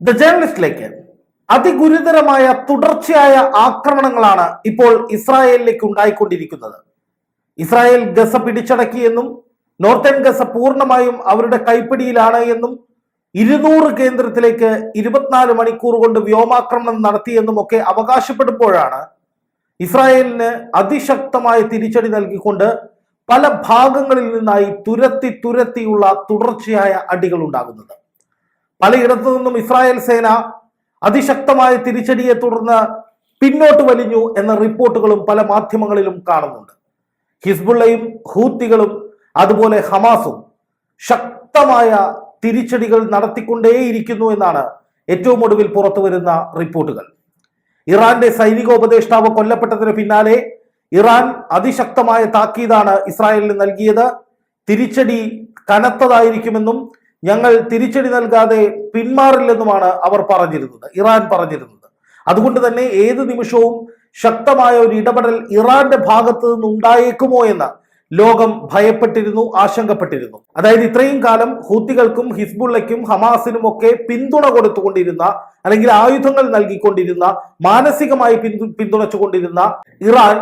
The ജേർണലിസ്റ്റിലേക്ക് അതിഗുരുതരമായ തുടർച്ചയായ ആക്രമണങ്ങളാണ് ഇപ്പോൾ ഇസ്രായേലിലേക്ക് ഉണ്ടായിക്കൊണ്ടിരിക്കുന്നത്. ഇസ്രായേൽ ഗസ പിടിച്ചടക്കിയെന്നും നോർത്തേൺ ഗസ പൂർണമായും അവരുടെ കൈപ്പിടിയിലാണ് എന്നും ഇരുന്നൂറ് കേന്ദ്രത്തിലേക്ക് ഇരുപത്തിനാല് മണിക്കൂർ കൊണ്ട് വ്യോമാക്രമണം നടത്തിയെന്നും ഒക്കെ അവകാശപ്പെടുമ്പോഴാണ് ഇസ്രായേലിന് അതിശക്തമായ തിരിച്ചടി നൽകിക്കൊണ്ട് പല ഭാഗങ്ങളിൽ നിന്നായി തുരത്തി തുരത്തിയുള്ള തുടർച്ചയായ അടികൾ ഉണ്ടാകുന്നത്. പലയിടത്തു നിന്നും ഇസ്രായേൽ സേന അതിശക്തമായ തിരിച്ചടിയെ തുടർന്ന് പിന്നോട്ട് വലിഞ്ഞു എന്ന റിപ്പോർട്ടുകളും പല മാധ്യമങ്ങളിലും കാണുന്നുണ്ട്. ഹിസ്ബുള്ളയും ഹൂത്തികളും അതുപോലെ ഹമാസും ശക്തമായ തിരിച്ചടികൾ നടത്തിക്കൊണ്ടേയിരിക്കുന്നു എന്നാണ് ഏറ്റവും ഒടുവിൽ പുറത്തു വരുന്ന റിപ്പോർട്ടുകൾ. ഇറാന്റെ സൈനികോപദേഷ്ടാവ് കൊല്ലപ്പെട്ടതിന് പിന്നാലെ ഇറാൻ അതിശക്തമായ താക്കീതാണ് ഇസ്രായേലിന് നൽകിയത്. തിരിച്ചടി കനത്തതായിരിക്കുമെന്നും ഞങ്ങൾ തിരിച്ചടി നൽകാതെ പിന്മാറില്ലെന്നുമാണ് അവർ പറഞ്ഞിരുന്നത് ഇറാൻ പറഞ്ഞിരുന്നത്. അതുകൊണ്ട് തന്നെ ഏത് നിമിഷവും ശക്തമായ ഒരു ഇടപെടൽ ഇറാന്റെ ഭാഗത്ത് നിന്ന് ഉണ്ടായേക്കുമോ എന്ന് ലോകം ഭയപ്പെട്ടിരുന്നു ആശങ്കപ്പെട്ടിരുന്നു. അതായത് ഇത്രയും കാലം ഹൂത്തികൾക്കും ഹിസ്ബുള്ളയ്ക്കും ഹമാസിനും ഒക്കെ പിന്തുണ കൊടുത്തുകൊണ്ടിരുന്ന അല്ലെങ്കിൽ ആയുധങ്ങൾ നൽകിക്കൊണ്ടിരുന്ന മാനസികമായി പിന്തു പിന്തുണച്ചുകൊണ്ടിരുന്ന ഇറാൻ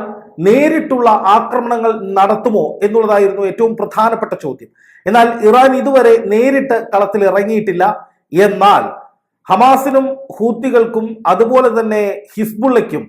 നേരിട്ടുള്ള ആക്രമണങ്ങൾ നടത്തുമോ എന്നുള്ളതായിരുന്നു ഏറ്റവും പ്രധാനപ്പെട്ട ചോദ്യം. എന്നാൽ ഇറാൻ ഇതുവരെ നേരിട്ട് കളത്തിൽ ഇറങ്ങിയിട്ടില്ല. എന്നാൽ ഹമാസിനും ഹൂത്തികൾക്കും അതുപോലെ തന്നെ ഹിസ്ബുള്ളയ്ക്കും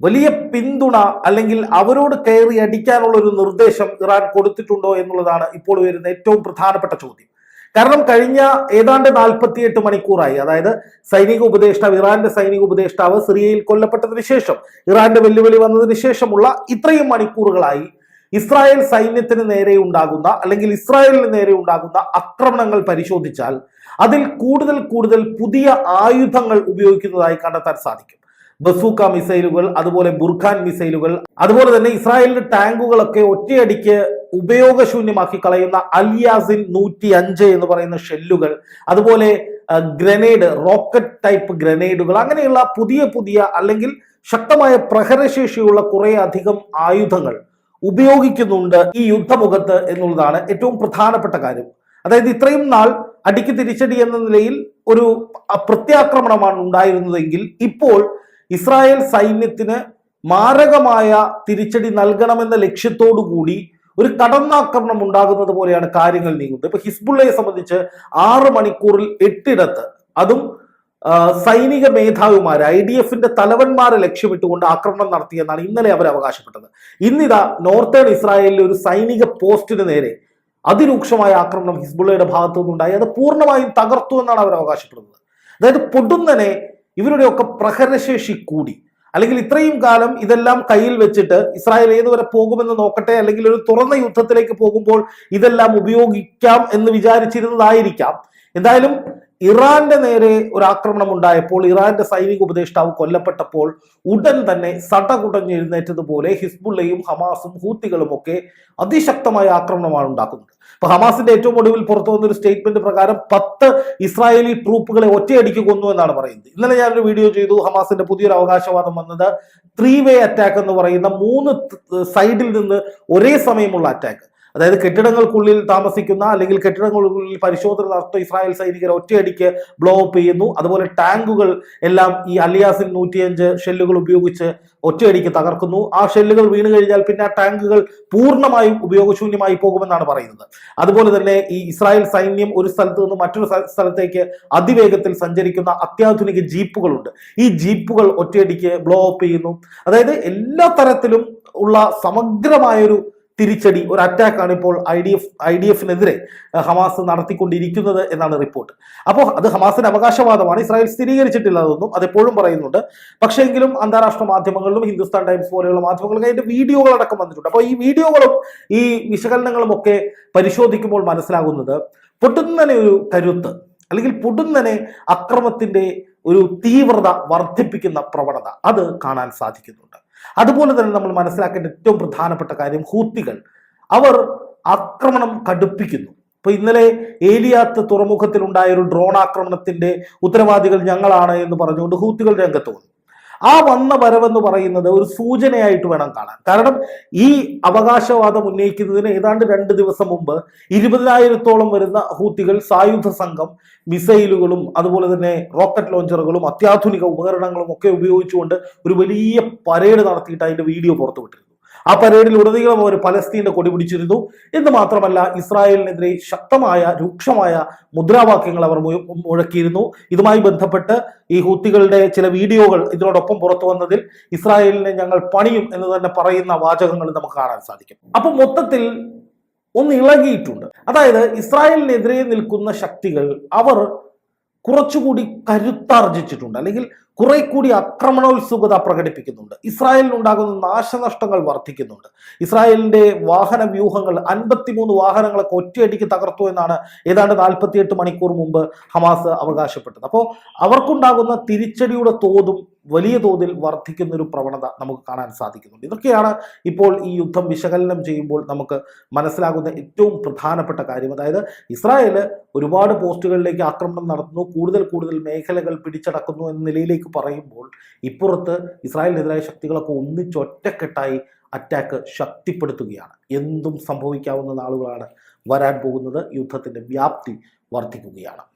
വലിയ പിന്തുണ അല്ലെങ്കിൽ അവരോട് കയറി അടിക്കാനുള്ള ഒരു നിർദ്ദേശം ഇറാൻ കൊടുത്തിട്ടുണ്ടോ എന്നുള്ളതാണ് ഇപ്പോൾ വരുന്ന ഏറ്റവും പ്രധാനപ്പെട്ട ചോദ്യം. കാരണം കഴിഞ്ഞ ഏതാണ്ട് നാൽപ്പത്തിയെട്ട് മണിക്കൂറായി. അതായത് സൈനിക ഉപദേഷ്ടാവ് ഇറാന്റെ സൈനിക ഉപദേഷ്ടാവ് സിറിയയിൽ കൊല്ലപ്പെട്ടതിന് ശേഷം ഇറാന്റെ വെല്ലുവിളി വന്നതിന് ശേഷമുള്ള ഇത്രയും മണിക്കൂറുകളായി ഇസ്രായേൽ സൈന്യത്തിന് നേരെ ഉണ്ടാകുന്ന അല്ലെങ്കിൽ ഇസ്രായേലിന് നേരെ ഉണ്ടാകുന്ന ആക്രമണങ്ങൾ പരിശോധിച്ചാൽ അതിൽ കൂടുതൽ കൂടുതൽ പുതിയ ആയുധങ്ങൾ ഉപയോഗിക്കുന്നതായി കണ്ടെത്താൻ സാധിക്കും. ബസൂക്ക മിസൈലുകൾ അതുപോലെ ബുർഖാൻ മിസൈലുകൾ അതുപോലെ തന്നെ ഇസ്രായേലിന്റെ ടാങ്കുകളൊക്കെ ഒറ്റയടിക്ക് ഉപയോഗശൂന്യമാക്കി കളയുന്ന അലിയാസിൻ നൂറ്റി അഞ്ച് എന്ന് പറയുന്ന ഷെല്ലുകൾ അതുപോലെ ഗ്രനേഡ് റോക്കറ്റ് ടൈപ്പ് ഗ്രനേഡുകൾ അങ്ങനെയുള്ള പുതിയ പുതിയ അല്ലെങ്കിൽ ശക്തമായ പ്രഹരശേഷിയുള്ള കുറെ അധികം ആയുധങ്ങൾ ഉപയോഗിക്കുന്നുണ്ട് ഈ യുദ്ധമുഖത്ത് എന്നുള്ളതാണ് ഏറ്റവും പ്രധാനപ്പെട്ട കാര്യം. അതായത് ഇത്രയും നാൾ അടിക്ക് തിരിച്ചടി എന്ന നിലയിൽ ഒരു പ്രത്യാക്രമണമാണ് ഉണ്ടായിരുന്നതെങ്കിൽ ഇപ്പോൾ ഇസ്രായേൽ സൈന്യത്തിന് മാരകമായ തിരിച്ചടി നൽകണമെന്ന ലക്ഷ്യത്തോടു കൂടി ഒരു കടന്നാക്രമണം ഉണ്ടാകുന്നത് പോലെയാണ് കാര്യങ്ങൾ നീങ്ങുന്നത്. ഇപ്പൊ ഹിസ്ബുള്ളയെ സംബന്ധിച്ച് ആറ് മണിക്കൂറിൽ എട്ടിടത്ത് അതും സൈനിക മേധാവിമാർ ഐ ഡി എഫിന്റെ തലവന്മാരെ ലക്ഷ്യമിട്ടുകൊണ്ട് ആക്രമണം നടത്തിയെന്നാണ് ഇന്നലെ അവർ അവകാശപ്പെട്ടത്. ഇന്നിതാ നോർത്തേൺ ഇസ്രായേലിലെ ഒരു സൈനിക പോസ്റ്റിന് നേരെ അതിരൂക്ഷമായ ആക്രമണം ഹിസ്ബുള്ളയുടെ ഭാഗത്തു നിന്നുണ്ടായി അത് പൂർണമായും തകർത്തു എന്നാണ് അവർ അവകാശപ്പെടുന്നത്. അതായത് പൊടുന്നനെ ഇവരുടെയൊക്കെ പ്രഹരശേഷി കൂടി. അല്ലെങ്കിൽ ഇത്രയും കാലം ഇതെല്ലാം കയ്യിൽ വെച്ചിട്ട് ഇസ്രായേൽ ഏതുവരെ പോകുമെന്ന് നോക്കട്ടെ അല്ലെങ്കിൽ ഒരു തുറന്ന യുദ്ധത്തിലേക്ക് പോകുമ്പോൾ ഇതെല്ലാം ഉപയോഗിക്കാം എന്ന് വിചാരിച്ചിരുന്നതായിരിക്കാം. എന്തായാലും ഇറാന്റെ നേരെ ഒരു ആക്രമണം ഉണ്ടായപ്പോൾ ഇറാന്റെ സൈനിക ഉപദേഷ്ടാവ് കൊല്ലപ്പെട്ടപ്പോൾ ഉടൻ തന്നെ സടകുടഞ്ഞെഴുന്നേറ്റതുപോലെ ഹിസ്ബുള്ളയും ഹമാസും ഹൂത്തികളും ഒക്കെ അതിശക്തമായ ആക്രമണമാണ് ഉണ്ടാക്കുന്നത്. ഇപ്പൊ ഹമാസിന്റെ ഏറ്റവും ഒടുവിൽ പുറത്തു വന്ന ഒരു സ്റ്റേറ്റ്മെന്റ് പ്രകാരം പത്ത് ഇസ്രായേലി ട്രൂപ്പുകളെ ഒറ്റയടിക്ക് കൊന്നു എന്നാണ് പറയുന്നത്. ഇന്നലെ ഞാനൊരു വീഡിയോ ചെയ്തു ഹമാസിന്റെ പുതിയൊരു അവകാശവാദം വന്നത് ത്രീ വേ അറ്റാക്ക് എന്ന് പറയുന്ന മൂന്ന് സൈഡിൽ നിന്ന് ഒരേ സമയമുള്ള അറ്റാക്ക്. അതായത് കെട്ടിടങ്ങൾക്കുള്ളിൽ താമസിക്കുന്ന അല്ലെങ്കിൽ കെട്ടിടങ്ങൾക്കുള്ളിൽ പരിശോധന നടത്തുന്ന ഇസ്രായേൽ സൈനികർ ഒറ്റയടിക്ക് ബ്ലോ അപ്പ് ചെയ്യുന്നു. അതുപോലെ ടാങ്കുകൾ എല്ലാം ഈ അലിയാസിൻ നൂറ്റിയഞ്ച് ഷെല്ലുകൾ ഉപയോഗിച്ച് ഒറ്റയടിക്ക് തകർക്കുന്നു. ആ ഷെല്ലുകൾ വീണ് കഴിഞ്ഞാൽ പിന്നെ ആ ടാങ്കുകൾ പൂർണമായും ഉപയോഗശൂന്യമായി പോകുമെന്നാണ് പറയുന്നത്. അതുപോലെ തന്നെ ഈ ഇസ്രായേൽ സൈന്യം ഒരു സ്ഥലത്ത് നിന്ന് മറ്റൊരു സ്ഥലത്തേക്ക് അതിവേഗത്തിൽ സഞ്ചരിക്കുന്ന അത്യാധുനിക ജീപ്പുകളുണ്ട്. ഈ ജീപ്പുകൾ ഒറ്റയടിക്ക് ബ്ലോ അപ്പ് ചെയ്യുന്നു. അതായത് എല്ലാ തരത്തിലും ഉള്ള സമഗ്രമായൊരു തിരിച്ചടി ഒരു അറ്റാക്കാണ് ഇപ്പോൾ I D F I D എഫിനെതിരെ Hamas നടത്തിക്കൊണ്ടിരിക്കുന്നത് എന്നാണ് റിപ്പോർട്ട്. അപ്പോൾ അത് ഹമാസിന്റെ അവകാശവാദമാണ്. ഇസ്രായേൽ സ്ഥിരീകരിച്ചിട്ടില്ല അതൊന്നും അതെപ്പോഴും പറയുന്നുണ്ട്. പക്ഷേങ്കിലും അന്താരാഷ്ട്ര മാധ്യമങ്ങളിലും ഹിന്ദുസ്ഥാൻ ടൈംസ് പോലെയുള്ള മാധ്യമങ്ങളിലും അതിന്റെ വീഡിയോകൾ അടക്കം വന്നിട്ടുണ്ട്. അപ്പോൾ ഈ വീഡിയോകളും ഈ വിശകലനങ്ങളും ഒക്കെ പരിശോധിക്കുമ്പോൾ മനസ്സിലാകുന്നത് പൊട്ടുന്നനെ ഒരു കരുത്ത് അല്ലെങ്കിൽ പൊടുന്നനെ അക്രമത്തിന്റെ ഒരു തീവ്രത വർദ്ധിപ്പിക്കുന്ന പ്രവണത അത് കാണാൻ സാധിക്കുന്നുണ്ട്. അതുപോലെ തന്നെ നമ്മൾ മനസ്സിലാക്കേണ്ട ഏറ്റവും പ്രധാനപ്പെട്ട കാര്യം ഹൂത്തികൾ. അവർ ആക്രമണം കടുപ്പിക്കുന്നു. ഇപ്പൊ ഇന്നലെ ഏലിയാത്ത് തുറമുഖത്തിൽ ഉണ്ടായ ഒരു ഡ്രോൺ ആക്രമണത്തിന്റെ ഉത്തരവാദികൾ ഞങ്ങളാണ് എന്ന് പറഞ്ഞുകൊണ്ട് ഹൂത്തികൾ രംഗത്ത് വന്നു. ആ വന്ന വരവെന്ന് പറയുന്നത് ഒരു സൂചനയായിട്ട് വേണം കാണാൻ. കാരണം ഈ അവകാശവാദം ഉന്നയിക്കുന്നതിന് ഏതാണ്ട് രണ്ട് ദിവസം മുമ്പ് ഇരുപതിനായിരത്തോളം വരുന്ന ഹൂത്തികൾ സായുധ സംഘം മിസൈലുകളും അതുപോലെ തന്നെ റോക്കറ്റ് ലോഞ്ചറുകളും അത്യാധുനിക ഉപകരണങ്ങളും ഒക്കെ ഉപയോഗിച്ചുകൊണ്ട് ഒരു വലിയ പരേഡ് നടത്തിയിട്ട് അതിന്റെ വീഡിയോ പുറത്തുവിട്ടിരുന്നു. ആ പരേഡിൽ ഉടനീളം അവർ പലസ്തീന്റെ കൊടി പിടിച്ചിരുന്നു. എന്ന് മാത്രമല്ല ഇസ്രായേലിനെതിരെ ശക്തമായ രൂക്ഷമായ മുദ്രാവാക്യങ്ങൾ അവർ മുഴക്കിയിരുന്നു. ഇതുമായി ബന്ധപ്പെട്ട് ഈ ഹൂത്തികളുടെ ചില വീഡിയോകൾ ഇതിനോടൊപ്പം പുറത്തു വന്നതിൽ ഇസ്രായേലിനെ ഞങ്ങൾ പണിയും എന്ന് തന്നെ പറയുന്ന വാചകങ്ങൾ നമുക്ക് കാണാൻ സാധിക്കും. അപ്പൊ മൊത്തത്തിൽ ഒന്ന് ഇളകിയിട്ടുണ്ട്. അതായത് ഇസ്രായേലിനെതിരെ നിൽക്കുന്ന ശക്തികൾ അവർ കുറച്ചുകൂടി കരുത്താർജിച്ചിട്ടുണ്ട്. അല്ലെങ്കിൽ കുറെ കൂടി ആക്രമണോത്സുകത പ്രകടിപ്പിക്കുന്നുണ്ട്. ഇസ്രായേലിനുണ്ടാകുന്ന നാശനഷ്ടങ്ങൾ വർദ്ധിക്കുന്നുണ്ട്. ഇസ്രായേലിന്റെ വാഹന വ്യൂഹങ്ങൾ അൻപത്തിമൂന്ന് വാഹനങ്ങളൊക്കെ ഒറ്റയടിക്ക് തകർത്തു എന്നാണ് ഏതാണ്ട് നാൽപ്പത്തിയെട്ട് മണിക്കൂർ മുമ്പ് ഹമാസ് അവകാശപ്പെട്ടത്. അപ്പോൾ അവർക്കുണ്ടാകുന്ന തിരിച്ചടിയുടെ തോതും വലിയ തോതിൽ വർദ്ധിക്കുന്ന ഒരു പ്രവണത നമുക്ക് കാണാൻ സാധിക്കുന്നുണ്ട്. ഇതൊക്കെയാണ് ഇപ്പോൾ ഈ യുദ്ധം വിശകലനം ചെയ്യുമ്പോൾ നമുക്ക് മനസ്സിലാകുന്ന ഏറ്റവും പ്രധാനപ്പെട്ട കാര്യം. അതായത് ഇസ്രായേൽ ഒരുപാട് പോസ്റ്റുകളിലേക്ക് ആക്രമണം നടത്തുന്നു കൂടുതൽ കൂടുതൽ മേഖലകൾ പിടിച്ചടക്കുന്നു എന്ന നിലയിലേക്ക് പറയുമ്പോൾ ഇപ്പുറത്ത് ഇസ്രായേലിനെതിരായ ശക്തികളൊക്കെ ഒന്നിച്ചൊറ്റക്കെട്ടായി അറ്റാക്ക് ശക്തിപ്പെടുത്തുകയാണ്. എന്തും സംഭവിക്കാവുന്ന നാളുകളാണ് വരാൻ പോകുന്നത്. യുദ്ധത്തിന്റെ വ്യാപ്തി വർദ്ധിക്കുകയാണ്